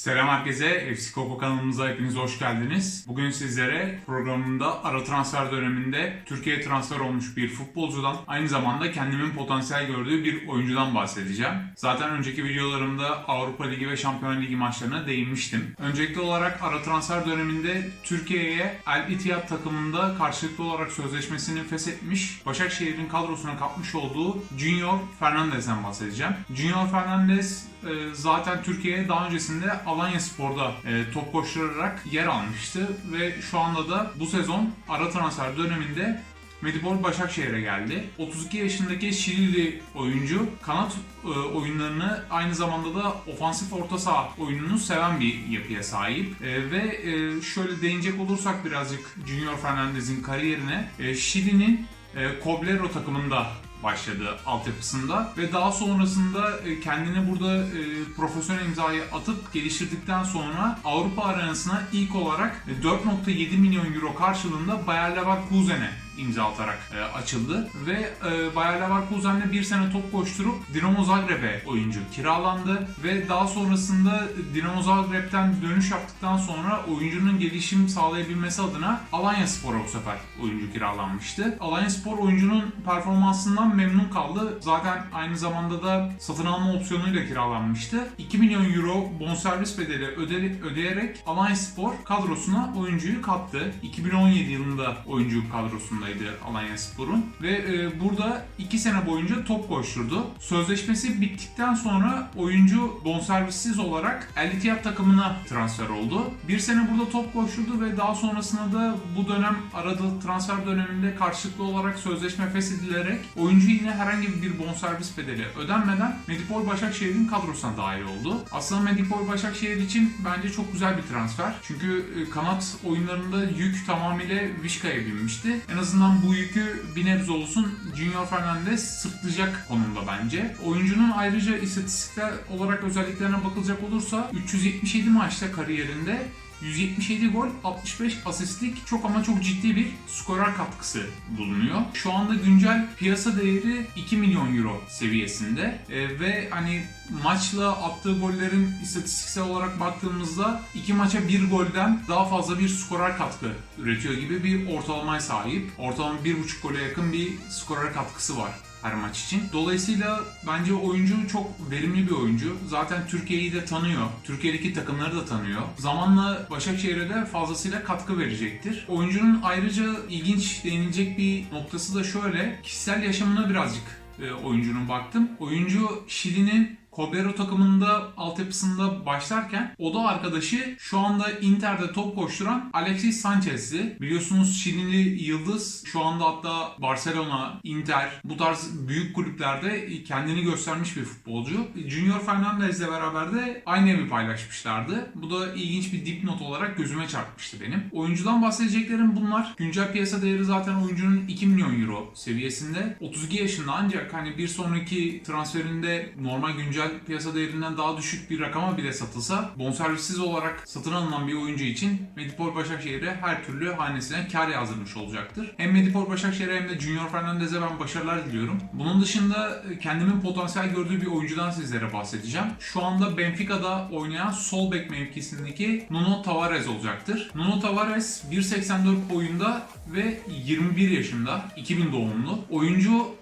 Selam herkese. FC Koko kanalımıza hepiniz hoş geldiniz. Bugün sizlere programımda ara transfer döneminde Türkiye'ye transfer olmuş bir futbolcudan aynı zamanda kendimin potansiyel gördüğü bir oyuncudan bahsedeceğim. Zaten önceki videolarımda Avrupa Ligi ve Şampiyonlar Ligi maçlarına değinmiştim. Öncelikli olarak ara transfer döneminde Türkiye'ye El Ittihad takımında karşılıklı olarak sözleşmesini feshetmiş, Başakşehir'in kadrosuna katmış olduğu Junior Fernandez'den bahsedeceğim. Junior Fernandez e, zaten Türkiye'ye daha öncesinde Alanya Spor'da e, top koşturarak yer almıştı ve şu anda da bu sezon ara transfer döneminde Medipol Başakşehir'e geldi. 32 yaşındaki Şilili oyuncu kanat e, oyunlarını aynı zamanda da ofansif orta saha oyununu seven bir yapıya sahip. E, ve e, şöyle değinecek olursak birazcık Junior Fernandez'in kariyerine e, Şili'nin e, Coblero takımında başladı altyapısında ve daha sonrasında e, kendini burada e, profesyonel imzayı atıp geliştirdikten sonra Avrupa arenasına ilk olarak e, 4.7 milyon euro karşılığında Bayer Leverkusen'e imza atarak e, açıldı ve e, Bayer Leverkusen'le bir sene top koşturup Dinamo Zagreb'e oyuncu kiralandı ve daha sonrasında Dinamo Zagreb'ten dönüş yaptıktan sonra oyuncunun gelişim sağlayabilmesi adına Alanya Spor'a bu sefer oyuncu kiralanmıştı. Alanya Spor oyuncunun performansından memnun kaldı. Zaten aynı zamanda da satın alma opsiyonuyla kiralanmıştı. 2 milyon euro bonservis bedeli öde- ödeyerek Alanya Spor kadrosuna oyuncuyu kattı. 2017 yılında oyuncu kadrosundaydı Alanya Spor'un ve e, burada 2 sene boyunca top koşturdu. Sözleşmesi bittikten sonra oyuncu bonservissiz olarak El Ittihad takımına transfer oldu. Bir sene burada top koşturdu ve daha sonrasında da bu dönem aradığı transfer döneminde karşılıklı olarak sözleşme feshedilerek oyuncu yine herhangi bir bonservis bedeli ödenmeden Medipol Başakşehir'in kadrosuna dahil oldu. Aslında Medipol Başakşehir için bence çok güzel bir transfer. Çünkü e, kanat oyunlarında yük tamamıyla Vişka'ya binmişti. En azından bu yükü bir nebze olsun Junior Fernandez sırtlayacak konumda bence. Oyuncunun ayrıca istatistikler olarak özelliklerine bakılacak olursa 377 maçta kariyerinde 177 gol, 65 asistlik çok ama çok ciddi bir skorer katkısı bulunuyor. Şu anda güncel piyasa değeri 2 milyon euro seviyesinde Ee, ve hani maçla attığı gollerin istatistiksel olarak baktığımızda iki maça bir golden daha fazla bir skorer katkı üretiyor gibi bir ortalamaya sahip. Ortalama 1,5 gole yakın bir skorer katkısı var her maç için. Dolayısıyla bence oyuncu çok verimli bir oyuncu. Zaten Türkiye'yi de tanıyor. Türkiye'deki takımları da tanıyor. Zamanla Başakşehir'e de fazlasıyla katkı verecektir. Oyuncunun ayrıca ilginç değinilecek bir noktası da şöyle. Kişisel yaşamına birazcık e, oyuncunun baktım. Oyuncu Şili'nin Coblero takımında altyapısında başlarken o da arkadaşı şu anda Inter'de top koşturan Alexis Sanchez'di. Biliyorsunuz Şilili Yıldız şu anda hatta Barcelona, Inter bu tarz büyük kulüplerde kendini göstermiş bir futbolcu. Junior Fernandez'le beraber de aynı evi paylaşmışlardı. Bu da ilginç bir dipnot olarak gözüme çarpmıştı benim. Oyuncudan bahsedeceklerim bunlar. Güncel piyasa değeri zaten oyuncunun 2 milyon euro seviyesinde. 32 yaşında ancak hani bir sonraki transferinde normal güncel piyasa değerinden daha düşük bir rakama bile satılsa bonservissiz olarak satın alınan bir oyuncu için Medipol Başakşehir'e her türlü hanesine kar yazdırmış olacaktır. Hem Medipol Başakşehir'e hem de Junior Fernandez'e ben başarılar diliyorum. Bunun dışında e, kendimin potansiyel gördüğü bir oyuncudan sizlere bahsedeceğim. Şu anda Benfica'da oynayan sol bek mevkisindeki Nuno Tavares olacaktır. Nuno Tavares 1.84 boyunda ve 21 yaşında, 2000 doğumlu. Oyuncu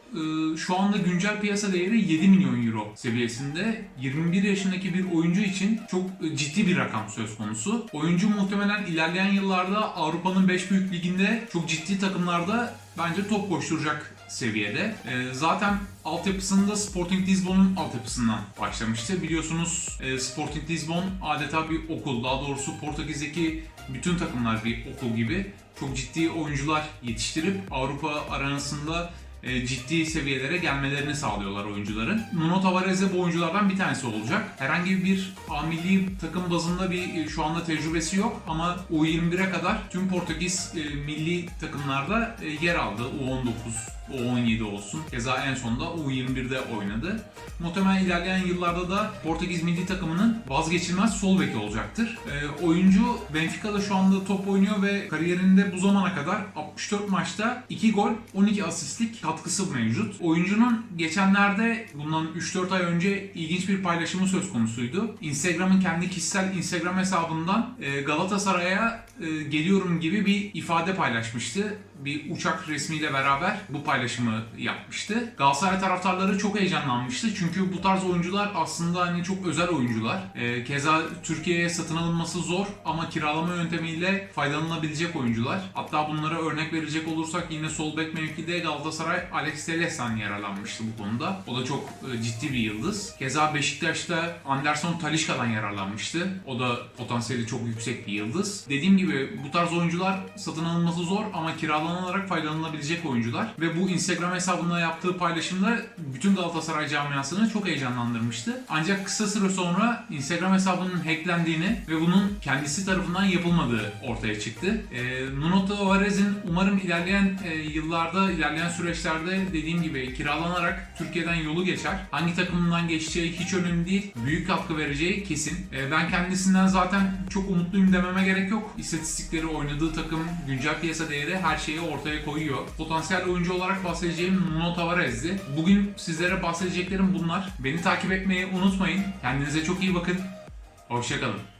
şu anda güncel piyasa değeri 7 milyon euro seviyesinde. 21 yaşındaki bir oyuncu için çok e, ciddi bir rakam söz konusu. Oyuncu muhtemelen ilerleyen yıllarda Avrupa'nın 5 büyük liginde çok ciddi takımlarda bence top koşturacak seviyede. E, zaten altyapısında Sporting Lisbon'un altyapısından başlamıştı. Biliyorsunuz e, Sporting Lisbon adeta bir okul. Daha doğrusu Portekiz'deki bütün takımlar bir okul gibi. Çok ciddi oyuncular yetiştirip Avrupa arenasında e, ciddi seviyelere gelmelerini sağlıyorlar oyuncuların. Nuno Tavares bu oyunculardan bir tanesi olacak. Herhangi bir A milli takım bazında bir e, şu anda tecrübesi yok ama U21'e kadar tüm Portekiz e, milli takımlarda e, yer aldı. U19 U17 olsun. Keza en sonunda U21'de oynadı. Muhtemelen ilerleyen yıllarda da Portekiz milli takımının vazgeçilmez sol beki olacaktır. Ee, oyuncu Benfica'da şu anda top oynuyor ve kariyerinde bu zamana kadar 64 maçta 2 gol, 12 asistlik katkısı mevcut. Oyuncunun geçenlerde bundan 3-4 ay önce ilginç bir paylaşımı söz konusuydu. Instagram'ın kendi kişisel Instagram hesabından e, Galatasaray'a e, geliyorum gibi bir ifade paylaşmıştı. Bir uçak resmiyle beraber bu paylaşımı yapmıştı. Galatasaray taraftarları çok heyecanlanmıştı. Çünkü bu tarz oyuncular aslında hani çok özel oyuncular. E, keza Türkiye'ye satın alınması zor ama kiralama yöntemiyle faydalanılabilecek oyuncular. Hatta bunlara örnek verecek olursak yine sol bek mevkide Galatasaray Alex Telles yararlanmıştı bu konuda. O da çok e, ciddi bir yıldız. Keza Beşiktaş'ta Anderson Talişka'dan yararlanmıştı. O da potansiyeli çok yüksek bir yıldız. Dediğim gibi bu tarz oyuncular satın alınması zor ama kiralanarak faydalanılabilecek oyuncular. Ve bu Instagram hesabında yaptığı paylaşımda bütün Galatasaray camiasını çok heyecanlandırmıştı. Ancak kısa süre sonra Instagram hesabının hacklendiğini ve bunun kendisi tarafından yapılmadığı ortaya çıktı. E, Nuno Tavares'in umarım ilerleyen e, yıllarda, ilerleyen süreçlerde dediğim gibi kiralanarak Türkiye'den yolu geçer. Hangi takımından geçeceği hiç önemli değil. Büyük katkı vereceği kesin. E, ben kendisinden zaten çok umutluyum dememe gerek yok. İstatistikleri, oynadığı takım, güncel piyasa değeri her şeyi ortaya koyuyor. Potansiyel oyuncu olarak bahsedeceğim Nuno Tavares'di. Bugün sizlere bahsedeceklerim bunlar. Beni takip etmeyi unutmayın. Kendinize çok iyi bakın. Hoşçakalın.